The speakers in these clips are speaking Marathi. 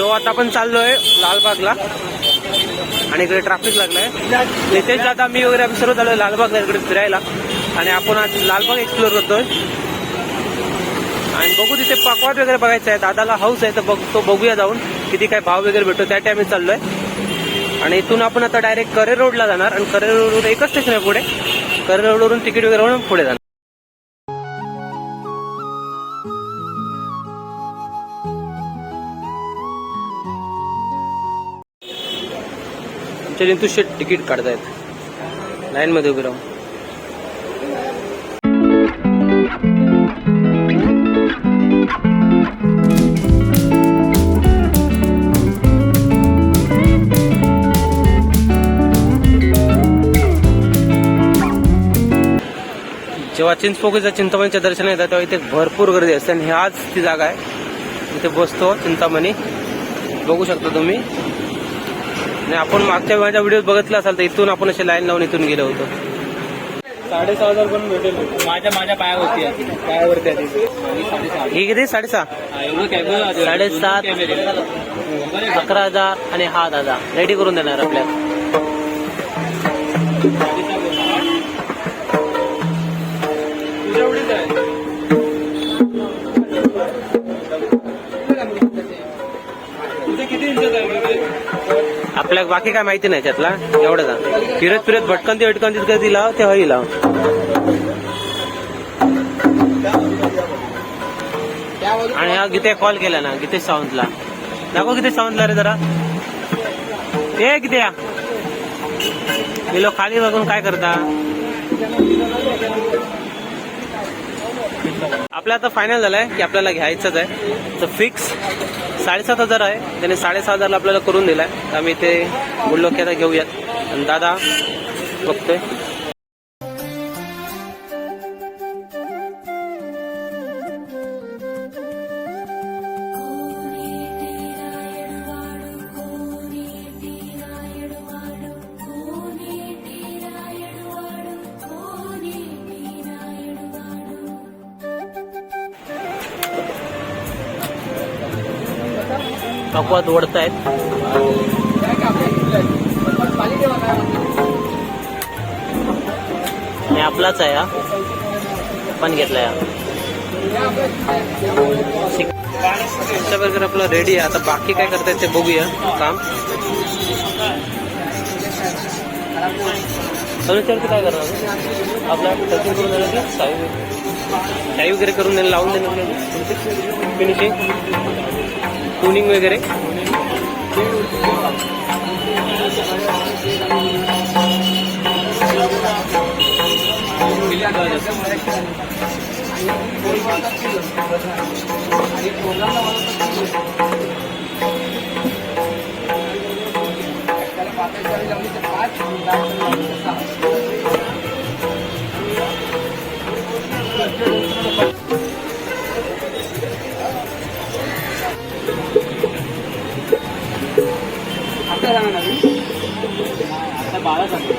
सो आता आपण चाललोय लालबागला. आणि इकडे ट्रॅफिक लागलाय. नितेश दादा मी वगैरे आम्ही सर्व चाललोय लालबागला इकडे फिरायला. आणि आपण आज लालबाग एक्सप्लोर करतोय. आणि बघू तिथे पकवाट वगैरे बघायचं आहे दादाला हाऊस आहे तर बघ तो बघूया जाऊन किती काय भाव वगैरे भेटतो. त्या टायमी चाललोय. आणि इथून आपण आता डायरेक्ट करेर रोडला जाणार. आणि करेर रोडवरून एकच स्टेशन आहे पुढे. करेर रोडवरून तिकीट वगैरे पुढे जाणार. आमच्या जिंतू शेट तिकीट काढतायत. लाईन मध्ये उभे राहून. जेव्हा चिंचपोकीच्या चिंतामणीच्या दर्शन येतात तेव्हा इथे भरपूर गर्दी असते आणि ह्याच ती जागा आहे. इथे बसतो चिंतामणी. बघू शकता तुम्ही. आणि आपण मागच्या माझ्या व्हिडिओ बघितला असाल तर इथून आपण असे लाईन लावून इथून गेलो होतो. साडेसहा हजार पण भेटेल. माझ्या माझ्या पायावरती आहे. पायावरती आहे ही किती? साडेसहा? एवढं कॅमेरा आहे. साडेसात. अकरा हजार आणि हा दादा. रेडी करून देणार आपल्याला. आपल्याला बाकी काय माहिती नाही त्यातला. एवढं आहे. फिरत फिरत भटकंती तिथं कधी लाव ते हवी लाव. आणि हा गीते कॉल केला ना गीतेश सावंतला. दाखव गीतेश सावंतला रे जरा. ए किती मी लोक खाली बघून काय करता. आपलं आता फायनल झालंय की आपल्याला घ्यायचंच आहे. तर फिक्स साडेसात हजार आहे. त्याने साडेसहा हजारला आपल्याला करून दिला तर आम्ही ते बोललो आता घेऊयात. आणि दादा बघतोय. पकवात ओढतायत. आणि आपलाच आहे हा. पण घेतलाय हा. प्रकारे आपलं रेडी आहे आता बाकी काय करतायत ते बघूया काम. फर्निचरचं काय करणार आपला टचिंग करून झालं की साई शाई वगैरे करून देणं लावून देणं फिनिशिंग टुनिंग वगैरे? आता सांगा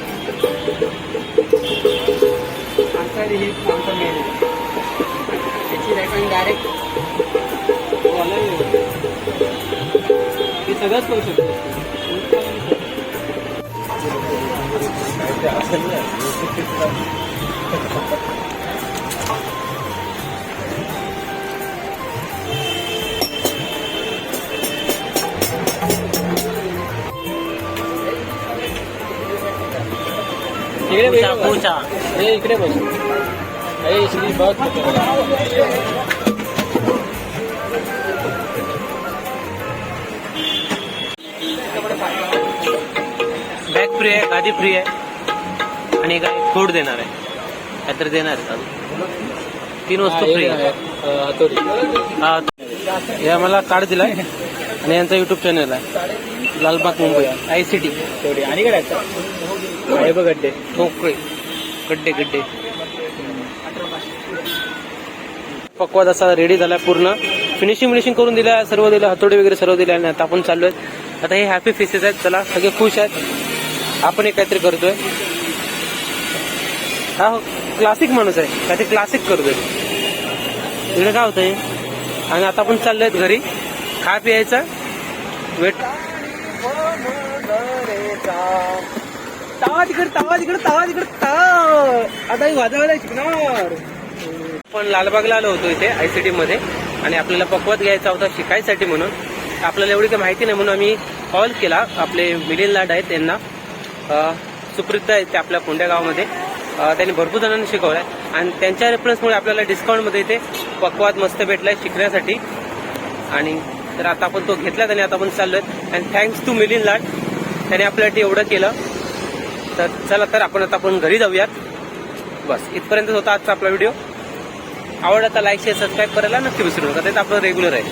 आमचा हे आमचा मेन आहे. त्याची रेकॉर्डिंग डायरेक्ट हे सगळंच करू शकतो. इकडे. पूजा पूजा. हे इकडे बस हे श्री बघ. बॅग फ्री आहे गादी फ्री आहे. आणि काय फूड देणार आहे. काहीतरी देणार आहे. तीन वस्तू फ्री आहे. हातोडी. हा हे आम्हाला कार्ड दिलाय. आणि यांचा युट्यूब चॅनल आहे. Lalbaug Mumbai. I C T आणि काय आहे बघ गड्डे ठोकळे गड्डे गड्डे पक्वाद असा रेडी झाला पूर्ण फिनिशिंग फिनिशिंग करून दिल्या सर्व दिलं हातोडे वगैरे सर्व दिले आणि आता आपण चाललोय आता हे हॅपी फेसेस आहेत चला सगळे खुश आहेत आपण एक काहीतरी करतोय हा क्लासिक माणूस आहे काहीतरी क्लासिक करतोय इकडे काय होतंय आणि आता आपण चाललोय घरी खा प्यायचं वेट तावा तिकडे तावा तिकडे तावा तिकडे ताव. आता वाजवायला शिकणार. पण लालबागला आलो होतो इथे आयसीटी मध्ये. आणि आपल्याला पकवत घ्यायचा होता शिकायसाठी म्हणून. आपल्याला एवढी काही माहिती नाही म्हणून आम्ही कॉल केला. आपले मिडिल लाड आहेत त्यांना. अं, आहेत ते आपल्या कोंड्या गावामध्ये. त्यांनी भरपूर जणांना शिकवलंय. आणि त्यांच्या रेफरन्समुळे आपल्याला डिस्काउंटमध्ये इथे पकवात मस्त भेटलाय शिकण्यासाठी. आणि तर आता आपण तो घेतला त्याने आता आपण चाललोय. आणि थँक्स टू मिलिंद लाड त्याने आपल्यासाठी एवढं केलं. तर चला तर आपण आता आपण घरी जाऊयात. बस इथपर्यंत होता आजचा आपला व्हिडिओ. आवडला तर लाईक शेअर सबस्क्राईब करायला नक्की विसरू नका. ते आपलं रेग्युलर आहे.